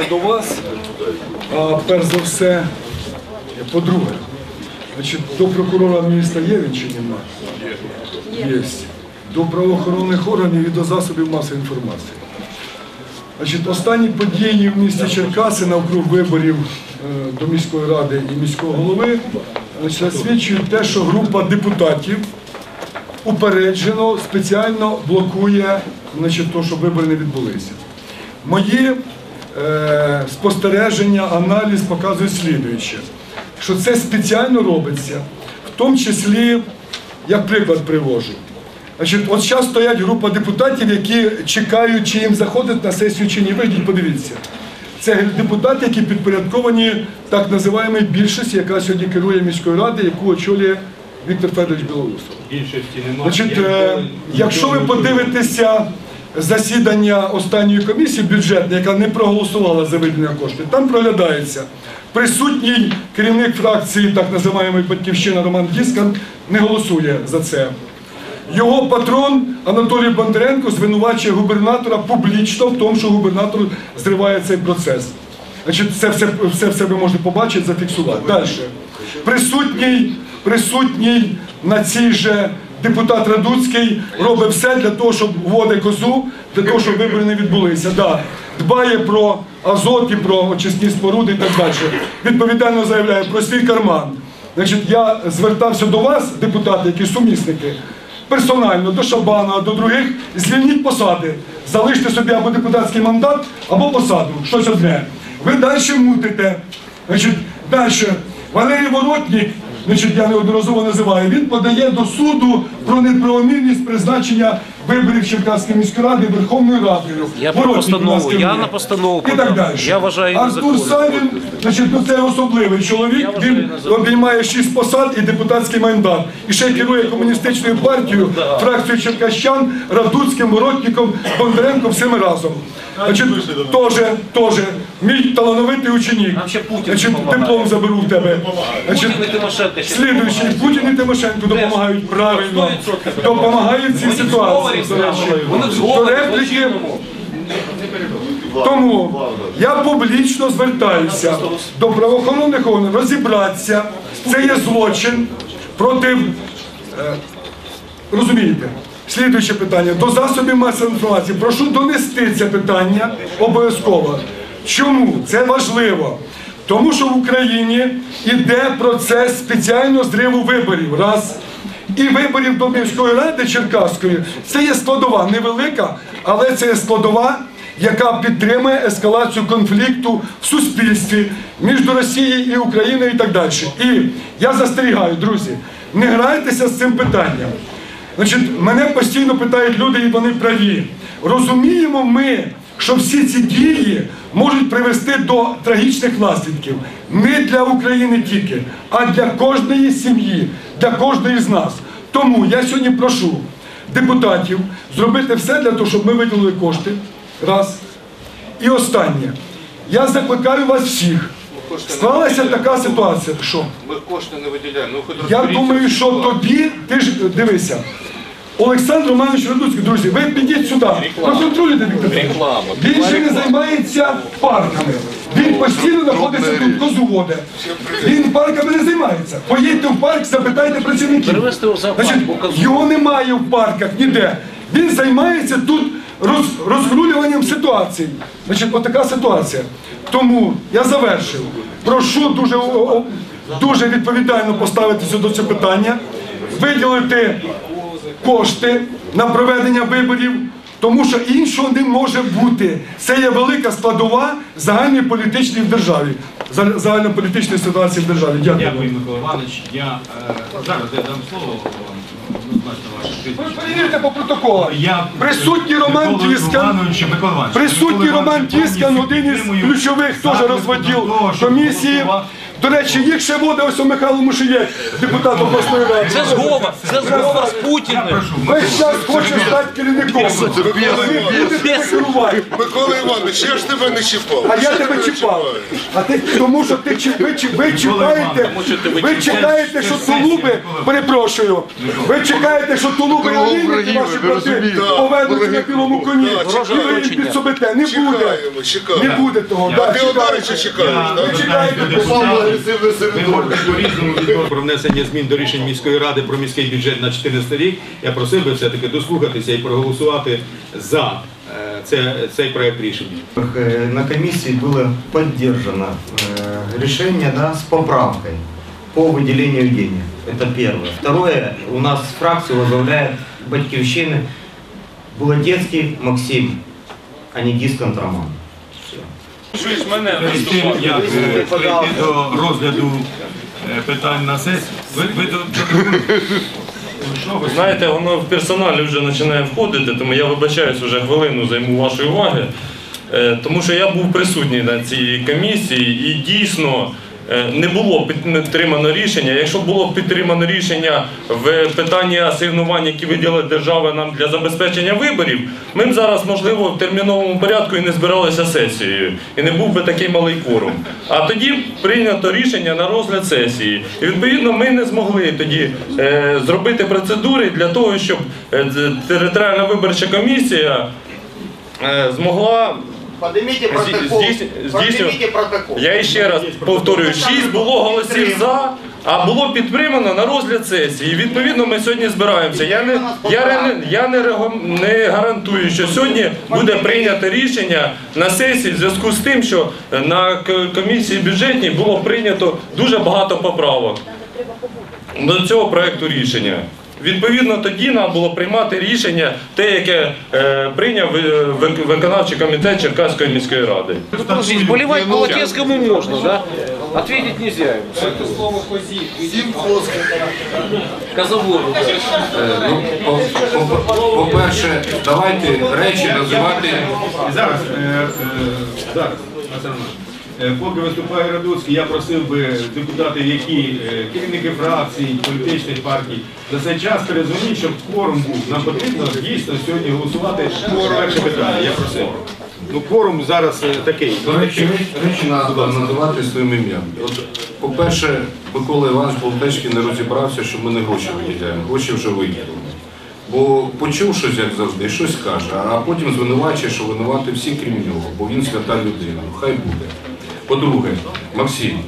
звертаюся до вас. А, перш за все, по-друге, до прокурора міста є він чи немає? Є. До правоохоронних органів і до засобів масової інформації. Значить, останні події в місті Черкаси навкруг виборів е, до міської ради і міського голови значить, засвідчують те, що група депутатів упереджено спеціально блокує значить, то, щоб вибори не відбулися. Мої спостереження, аналіз показують слідуюче, що це спеціально робиться, в тому числі, як приклад привожу. Значить, от зараз стоять група депутатів, які чекають, чи їм заходить на сесію чи ні. Вийдіть, подивіться. Це депутати, які підпорядковані так називаємій більшості, яка сьогодні керує міською радою, яку очолює Віктор Федорович Білоусов. Більшості немає. Значить, е, якщо ви подивитеся засідання останньої комісії бюджетної, яка не проголосувала за виділення коштів, там проглядається присутній керівник фракції, так називаємої батьківщина Роман Діскан, не голосує за це. Його патрон Анатолій Бондаренко звинувачує губернатора публічно в тому, що губернатор зриває цей процес. Значить, це все, все, все ви можете побачити, зафіксувати. Далі. Присутній, присутній на цій же депутат Радуцький робить все для того, щоб вводить козу, для того, щоб вибори не відбулися. Да. Дбає про азот і про очисні споруди і так далі. Відповідально заявляє про свій карман. Значить, я звертався до вас, депутати, які сумісники, персонально до Шабана, до других, звільніть посади. Залиште собі або депутатський мандат, або посаду. Щось одне. Ви далі мутите. Значить, далі. Валерій Воротнік, значить, я неодноразово називаю, він подає до суду про неправомірність призначення виборів Черкаської міської ради Верховною Радою. Я про постанову, я на постанову І так далі. Я вважаю Артур. Савін, значить, ну це особливий чоловік, він обіймає шість посад і депутатський мандат. І ще керує комуністичною партією, фракцією Черкащан, Радуцьким, Воротником, Бондаренком, всіми разом. Значить, теж, теж, мій талановитий ученик. Значить, диплом заберу в тебе. Значить, Слідуючий, Путін і Тимошенко допомагають правильно. Допомагають в цій ситуації. Вони тому я публічно звертаюся до правоохоронних органів розібратися. Це є злочин проти. е, розумієте? Слідуюче питання. До засобів масової інформації. Прошу донести це питання обов'язково. Чому? Це важливо. Тому що в Україні йде процес спеціального зриву виборів. Раз. І виборів до міської ради Черкаської це є складова невелика, але це є складова, яка підтримує ескалацію конфлікту в суспільстві між Росією і Україною і так далі. І я застерігаю, друзі, не грайтеся з цим питанням. Значить, мене постійно питають люди, і вони праві. Розуміємо ми, що всі ці дії можуть привести до трагічних наслідків не для України тільки, а для кожної сім'ї, для кожної з нас. Тому я сьогодні прошу депутатів зробити все для того, щоб ми виділили кошти. Раз. І останнє. Я закликаю вас всіх. Склалася така ситуація. Що? Ми кошти не виділяємо. Ну, Я думаю, що тоді ти ж дивися. Олександр Романович Радуцький, друзі, ви підіть сюди. Проконтролюйте Віктор. Федорович. Він ще не займається парками. Він постійно знаходиться тут, козу воде. Він парками не займається. Поїдьте в парк, запитайте працівників. Значить, його немає в парках ніде. Він займається тут роз, розрулюванням ситуації. Значить, отака ситуація. Тому я завершив. Прошу дуже, дуже відповідально поставитися до цього питання, виділити кошти на проведення виборів, тому що іншого не може бути. Це є велика складова загальної політичної в державі, за- загальнополітичної ситуації в державі. Дякую. Дякую, Микола Іванович. Я е, зараз я дам слово вам. Ви перевірте по протоколу. Я Присутній Роман Тіскан. Присутній Роман Тіскан, один із ключових теж розводів комісії. До речі, їх ще буде ось у Михайло Мушиєк, депутат обласної ради. Це зговор, це зговор з Путіним. Весь час хоче стати керівником. Будете керувати. Микола Іванович, я ж тебе не чіпав. А я тебе чіпав. А ти тому, що ти чи- ви, чи- ви чекаєте, ви чекаєте, що тулуби, перепрошую, ви чекаєте, що тулуби і олійники ваші брати повернуться на білому коні. І ви їм підсобите. Не буде. Чекаємо, чекаємо. Не буде того. А Да, ти чекаєте. чекаєш, Ви так? чекаєте. Ви говорите по-різному відносно про внесення змін до рішень міської ради про міський бюджет на 14 рік. Я просив би все-таки дослухатися і проголосувати за е, це, цей проект рішення. Э, На комиссии было поддержано э, решение да, с поправкой по выделению денег. Это первое. Второе, у нас фракцию возглавляет Батькивщины Булатецкий Максим, а не Перед тим, як е, прийти до розгляду е, питань на сесії, ви, ви до, до що ви Знаєте, воно в персоналі вже починає входити, тому я вибачаюсь, вже хвилину займу вашої уваги. Е, Тому що я був присутній на цій комісії і дійсно не було підтримано рішення. Якщо було підтримано рішення в питанні асигнувань, які виділила держава нам для забезпечення виборів, ми б зараз, можливо, в терміновому порядку і не збиралися сесією, і не був би такий малий кворум. А тоді прийнято рішення на розгляд сесії. І відповідно ми не змогли тоді е, зробити процедури для того, щоб е, територіальна виборча комісія е, змогла Поднимите протокол. Здесь- здесь- Поднимите протокол. я ще раз повторюю, шість було голосів за, а було підтримано на розгляд сесії. І відповідно ми сьогодні збираємося. Я не, я, не, я не, не гарантую, що сьогодні буде прийнято рішення на сесії в зв'язку з тим, що на комісії бюджетній було прийнято дуже багато поправок до цього проекту рішення. Відповідно, тоді нам було приймати рішення, те, яке е, прийняв е, виконавчий комітет Черкаської міської ради. Подождите, поливать Болотецкому можно, да? Ответить нельзя ему. Козаводу, да. Ну, по- по- по-перше, давайте речі називати. Зараз, е, е, зараз, Олександр Іванович, е, поки виступає Радуцький, я просив би депутатів, які е, керівники фракцій, політичних партій, за цей час перезвоніть, щоб кворум був. Нам потрібно дійсно сьогодні голосувати перше питання. Я просив. Ну, кворум зараз е, такий. До речі, речі треба називати своїм ім'ям. По-перше, Микола Іванович Болтецький не розібрався, що ми не гроші виділяємо, гроші вже виділили. Бо почув щось, як завжди, щось каже, а потім звинувачує, що винувати всі, крім нього, бо він свята людина. Ну хай буде. По-друге, Максим,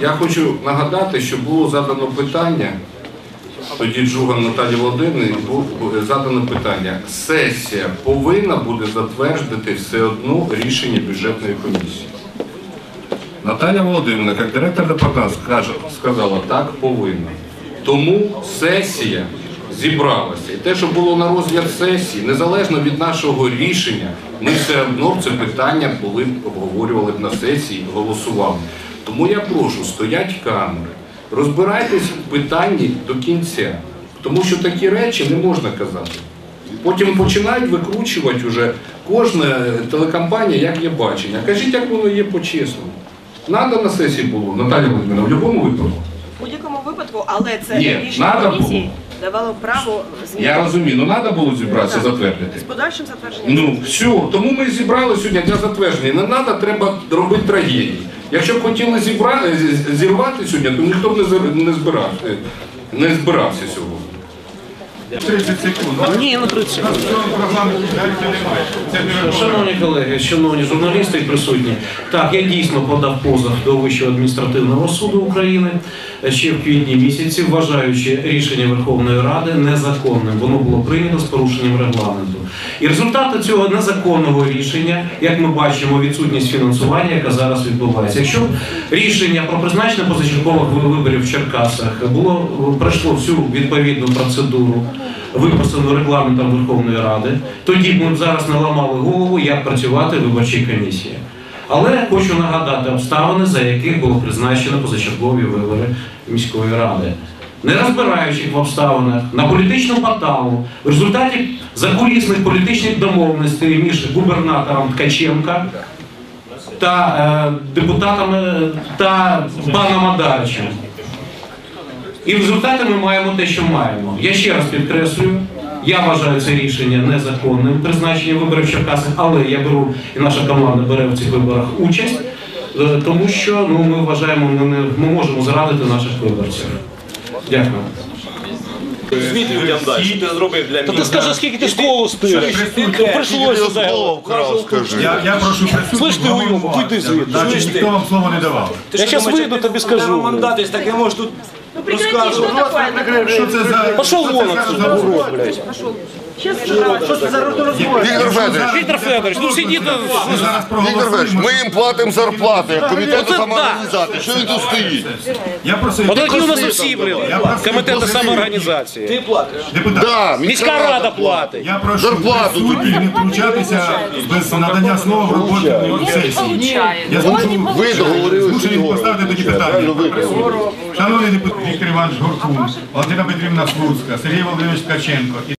я хочу нагадати, що було задано питання, тоді Джуган Наталі Володимирівні було задано питання. Сесія повинна буде затвердити все одно рішення бюджетної комісії. Наталя Володимирівна, як директор департаменту, сказала, так повинна. Тому сесія зібралася. І те, що було на розгляд сесії, незалежно від нашого рішення, ми все одно це питання були б обговорювали б на сесії, голосували. Тому я прошу, стоять камери, розбирайтесь в питанні до кінця. Тому що такі речі не можна казати. Потім починають викручувати вже кожна телекомпанія, як є бачення. Кажіть, як воно є по-чесному. Надо на сесії було, Наталя Володимирівна, в будь-якому випадку. У будь-якому випадку, але це Ні, рішення комісії. Давало право змінити Я розумію, ну треба було зібратися, затвердити. з подальшим затвердженням. Ну, все, тому ми зібрали сьогодні для затвердження. Не треба, треба робити трагедії. Якщо б хотіли зібрати, зірвати сьогодні, то ніхто б не, не, не збирався сьогодні. 30 секунд. Ні, ну 30 секунд. Шановні колеги, шановні журналісти і присутні, так я дійсно подав позов до Вищого адміністративного суду України ще в квітні місяці, вважаючи рішення Верховної Ради незаконним. Воно було прийнято з порушенням регламенту. І результати цього незаконного рішення, як ми бачимо, відсутність фінансування, яка зараз відбувається. Якщо рішення про призначення позачергових виборів в Черкасах було пройшло всю відповідну процедуру виписану регламентом Верховної Ради, тоді б ми зараз не ламали голову, як працювати виборчій комісії. Але хочу нагадати обставини, за яких було призначено позачергові вибори міської ради. Не розбираючи в обставинах, на політичному порталу, в результаті закулісних політичних домовленостей між губернатором Ткаченка та е, депутатами та паном Адарчем. І в результаті ми маємо те, що маємо. Я ще раз підкреслюю, я вважаю це рішення незаконним призначення виборів в Черкасах, але я беру і наша команда бере в цих виборах участь, е, тому що ну, ми вважаємо, ми, не, ми можемо зрадити наших виборців. Дякую. Звіт людям дай, ти зробив для мене. Та ти скажи, скільки ти школу. То прийшлося за вкрав, скажи. Я, я прошу присутніх. Слышь ти, уйобок, уйди звідти. Значить, ніхто вам слово не давав. Я зараз вийду, тобі скажу. мандат є, так я можу тут Ну прекрати, что такое? Що це за... Пошел що це за розмова? Віктор Федорович, Віктор Федорович, ну сиди Ми Віктор Федорович, ми їм платимо зарплату, комітету самоорганізації. Що він тут стоїть? Я просив... От такі у нас усі, блядь. Комітети самоорганізації. Ти платиш. Депутат. Да, Міська рада платить. Я прошу Зарплату присутніх не втручатися без надання слова в роботу сесії. Я Ви договорилися змушений поставити такі питання. Шановний депутат Віктор Іванович Горкун, Валентина Петрівна Слуцька, Сергій Володимирович Ткаченко.